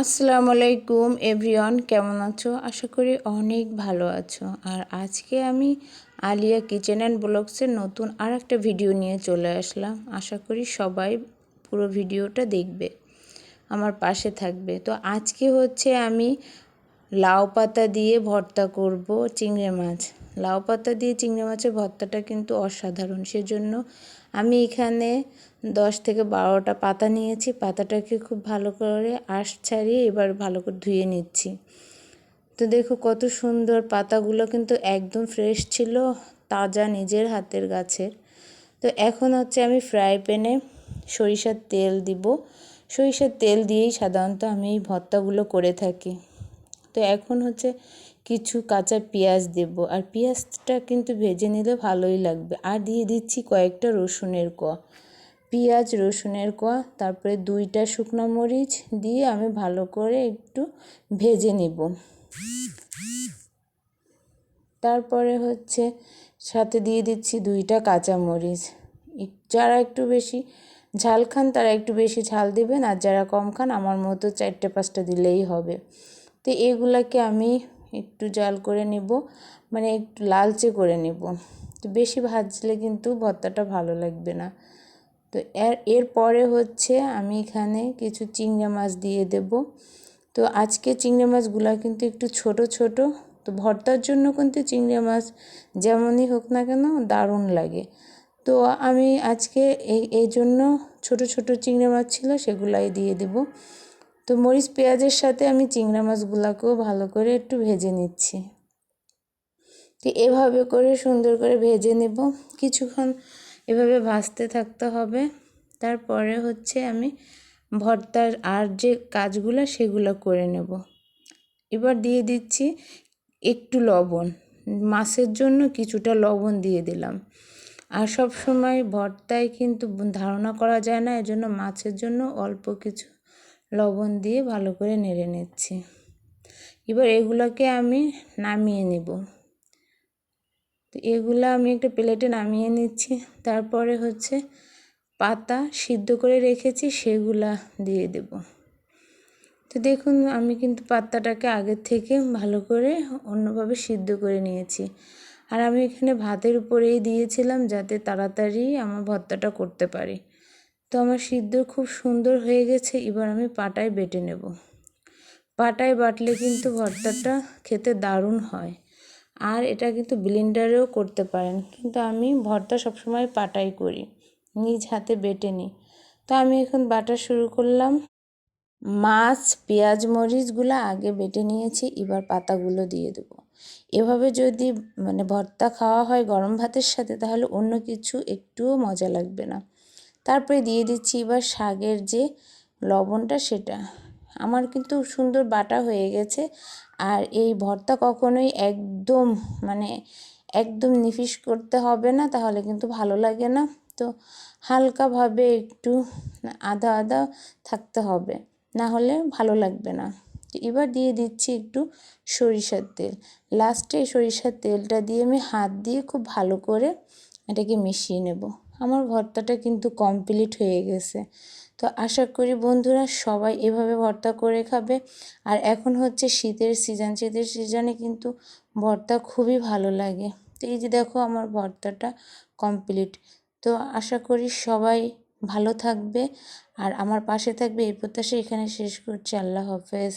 আসসালামু আলাইকুম এভরিওয়ান, কেমন আছো? আশা করি অনেক ভালো আছো। আর আজকে আমি আলিয়া কিচেন অ্যান্ড ব্লগসের নতুন আর একটা ভিডিও নিয়ে চলে আসলাম। আশা করি সবাই পুরো ভিডিওটা দেখবে, আমার পাশে থাকবে। তো আজকে হচ্ছে আমি লাউ পাতা দিয়ে ভর্তা করব, চিংড়ি মাছ। লাউ পাতা দিয়ে চিংড়ি মাছের ভর্তাটা কিন্তু অসাধারণ। সেজন্য আমি এখানে দশ থেকে বারোটা পাতা নিয়েছি, পাতাটাকে খুব ভালো করে আঁশ ছাড়িয়ে এবার ভালো করে ধুয়ে নিচ্ছি। তো দেখো কত সুন্দর পাতাগুলো কিন্তু একদম ফ্রেশ ছিল, তাজা নিজের হাতের গাছের। তো এখন হচ্ছে আমি ফ্রাই প্যানে সরিষার তেল দিব। সরিষার তেল দিয়েই সাধারণত আমি এই ভর্তাগুলো করে থাকি। তো এখন হচ্ছে কিছু কাঁচা পেঁয়াজ দেব। আর পেঁয়াজটা কিন্তু ভেজে নিলে ভালোই লাগবে। আর দিয়ে দিচ্ছি কয়েকটা রসুনের কোয়া। পেঁয়াজ, রসুনের কোয়া, তারপরে দুইটা শুকনো মরিচ দিয়ে আমি ভালো করে একটু ভেজে নিব। তারপরে হচ্ছে সাথে দিয়ে দিচ্ছি দুইটা কাঁচা মরিচ। যারা একটু বেশি ঝাল খান, তারা একটু বেশি ঝাল দিবেন। আর যারা কম খান, আমার মতো চারটে, পাঁচটা দিলেই হবে। তো এগুলাকে আমি একটু জাল করে নেব মানে একটু লালচে করে নেব। তো বেশি ভাজলে কিন্তু ভর্তাটা ভালো লাগবে না। তো এর এরপরে হচ্ছে আমি এখানে কিছু চিংড়ি মাছ দিয়ে দেব। তো আজকে চিংড়ি মাছগুলো কিন্তু একটু ছোট ছোট। তো ভর্তার জন্য কিন্তু চিংড়ি মাছ যেমনই হোক না কেন দারুণ লাগে। তো আমি আজকে এই এই জন্য ছোটো ছোটো চিংড়ি মাছ ছিল সেগুলাই দিয়ে দেব। তো মরিচ পেঁয়াজের সাথে আমি চিংড়া মাছগুলোকেও ভালো করে একটু ভেজে নিচ্ছি। তো এভাবে করে সুন্দর করে ভেজে নেব। কিছুক্ষণ এভাবে ভাজতে থাকতে হবে। তারপরে হচ্ছে আমি ভর্তার আর যে কাজগুলো সেগুলো করে নেব। এবার দিয়ে দিচ্ছি একটু লবণ। মাছের জন্য কিছুটা লবণ দিয়ে দিলাম। আর সব সময় ভর্তায় কিন্তু ধারণা করা যায় না, এজন্য মাছের জন্য অল্প কিছু লবণ দিয়ে ভালো করে নেড়ে নিচ্ছি। এবার এগুলোকে আমি নামিয়ে নেব। তো এগুলো আমি একটা প্লেটে নামিয়ে নিচ্ছি। তারপরে হচ্ছে পাতা সিদ্ধ করে রেখেছি, সেগুলা দিয়ে দেব। তো দেখুন, আমি কিন্তু পাতাটাকে আগের থেকে ভালো করে অন্যভাবে সিদ্ধ করে নিয়েছি। আর আমি এখানে ভাতের উপরেই দিয়েছিলাম যাতে তাড়াতাড়ি আমার ভর্তাটা করতে পারি। তো আমার সিদ্ধ খুব সুন্দর হয়ে গেছে, এবার আমি পাটায় বেটে নেব। পাটায় বাটলে কিন্তু ভর্তাটা খেতে দারুণ হয়। আর এটা কিন্তু ব্লেন্ডারেও করতে পারেন, কিন্তু আমি ভর্তা সবসময় পাটাই করি, নিজ হাতে বেটে নিই। তো আমি এখন বাটা শুরু করলাম। মাছ, পেঁয়াজ, মরিচগুলো আগে বেটে নিয়েছি, এবার পাতাগুলো দিয়ে দেবো। এভাবে যদি মানে ভর্তা খাওয়া হয় গরম ভাতের সাথে, তাহলে অন্য কিছু একটুও মজা লাগবে না। তারপরে দিয়ে দিচ্ছি এবার শাকের যে লবণটা সেটা। আমার কিন্তু সুন্দর বাটা হয়ে গেছে। আর এই ভর্তা কখনোই একদম মানে একদম নিফিস করতে হবে না, তাহলে কিন্তু ভালো লাগে না। তো হালকাভাবে একটু আধা আধা থাকতে হবে, না হলে ভালো লাগবে না। এবার দিয়ে দিচ্ছি একটু সরিষার তেল। লাস্টে সরিষার তেলটা দিয়ে আমি হাত দিয়ে খুব ভালো করে এটাকে মিশিয়ে নেব। আমার ভর্তাটা কিন্তু কমপ্লিট হয়ে গেছে। তো আশা করি বন্ধুরা সবাই এভাবে ভর্তা করে খাবে। আর এখন হচ্ছে শীতের সিজন শীতের সিজনে কিন্তু ভর্তা খুবই ভালো লাগে। তো এই যে দেখো আমার ভর্তাটা কমপ্লিট তো আশা করি সবাই ভালো থাকবে। আর আমার পাশে থাকবে এই প্রত্যাশা এখানে শেষ করছি। আল্লাহ হাফেজ।